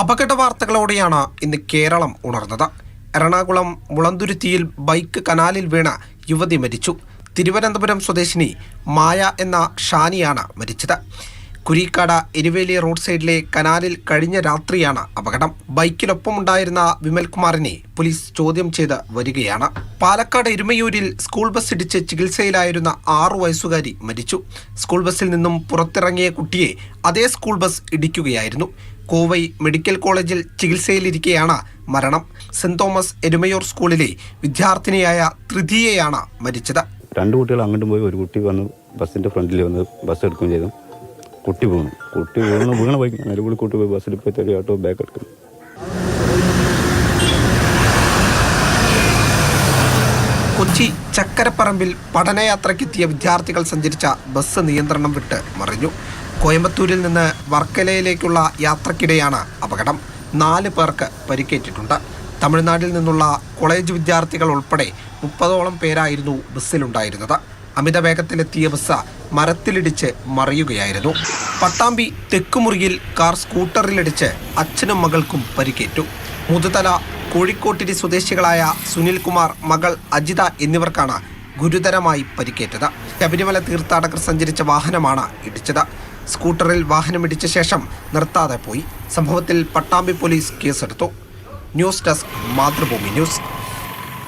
അപകട വാർത്തകളോടെയാണ് ഇന്ന് കേരളം ഉണർന്നത്. എറണാകുളം മുളന്തുരുത്തിയിൽ ബൈക്ക് കനാലിൽ വീണ യുവതി മരിച്ചു. തിരുവനന്തപുരം സ്വദേശിനി മായ എന്ന ഷാനിയാണ് മരിച്ചത്. കുരിക്കാട് എരുവേലി റോഡ് സൈഡിലെ കനാലിൽ കഴിഞ്ഞ രാത്രിയാണ് അപകടം. ബൈക്കിലൊപ്പമുണ്ടായിരുന്ന വിമൽകുമാറിനെ പോലീസ് ചോദ്യം ചെയ്ത് വരികയാണ്. പാലക്കാട് എരുമയൂരിൽ സ്കൂൾ ബസ് ഇടിച്ച് ചികിത്സയിലായിരുന്ന ആറു വയസ്സുകാരി മരിച്ചു. സ്കൂൾ ബസ്സിൽ നിന്നും പുറത്തിറങ്ങിയ കുട്ടിയെ അതേ സ്കൂൾ ബസ് ഇടിക്കുകയായിരുന്നു. കോവൈ മെഡിക്കൽ കോളേജിൽ ചികിത്സയിലിരിക്കെയാണ് മരണം. സെന്റ് തോമസ് എരുമയൂർ സ്കൂളിലെ വിദ്യാർത്ഥിനിയായ തൃതിയെയാണ് മരിച്ചത്. രണ്ട് കുട്ടികൾ അങ്ങോട്ടും പോയി ഒരു കുട്ടി വന്ന് ബസ്സിന്റെ ഫ്രണ്ടിൽ വന്ന് ബസ് എടുക്കുകയും ചെയ്തു. കുട്ടി വീണു. കുട്ടി വീണ് വീണ പോയി നിലവിളി കൂട്ടി പോയി ബസ്സിൽ പോയി തടി ഓട്ടോ ബാക്ക് എടുക്കുന്നു. കൊച്ചി ചക്കരപ്പറമ്പിൽ പഠനയാത്രയ്ക്കെത്തിയ വിദ്യാർത്ഥികൾ സഞ്ചരിച്ച ബസ് നിയന്ത്രണം വിട്ട് മറിഞ്ഞു. കോയമ്പത്തൂരിൽ നിന്ന് വർക്കലയിലേക്കുള്ള യാത്രക്കിടെയാണ് അപകടം. നാല് പേർക്ക് പരിക്കേറ്റിട്ടുണ്ട്. തമിഴ്നാട്ടിൽ നിന്നുള്ള കോളേജ് വിദ്യാർത്ഥികൾ ഉൾപ്പെടെ മുപ്പതോളം പേരായിരുന്നു ബസ്സിലുണ്ടായിരുന്നത് അമിത വേഗത്തിലെത്തിയ ബസ് മരത്തിലിടിച്ച് മറിയുകയായിരുന്നു. പട്ടാമ്പി തെക്കുമുറിയിൽ കാർ സ്കൂട്ടറിലിടിച്ച് അച്ഛനും മകൾക്കും പരിക്കേറ്റു. മുതുതല കോഴിക്കോട്ടിരി സ്വദേശികളായ സുനിൽകുമാർ മകൾ അജിത എന്നിവർക്കാണ് ഗുരുതരമായി പരിക്കേറ്റത്. ശബരിമല തീർത്ഥാടകർ സഞ്ചരിച്ച വാഹനമാണ് ഇടിച്ചത്. സ്കൂട്ടറിൽ വാഹനമിടിച്ച ശേഷം നിർത്താതെ പോയി. സംഭവത്തിൽ പട്ടാമ്പി പോലീസ് കേസെടുത്തു. News desk Mathrubhumi news.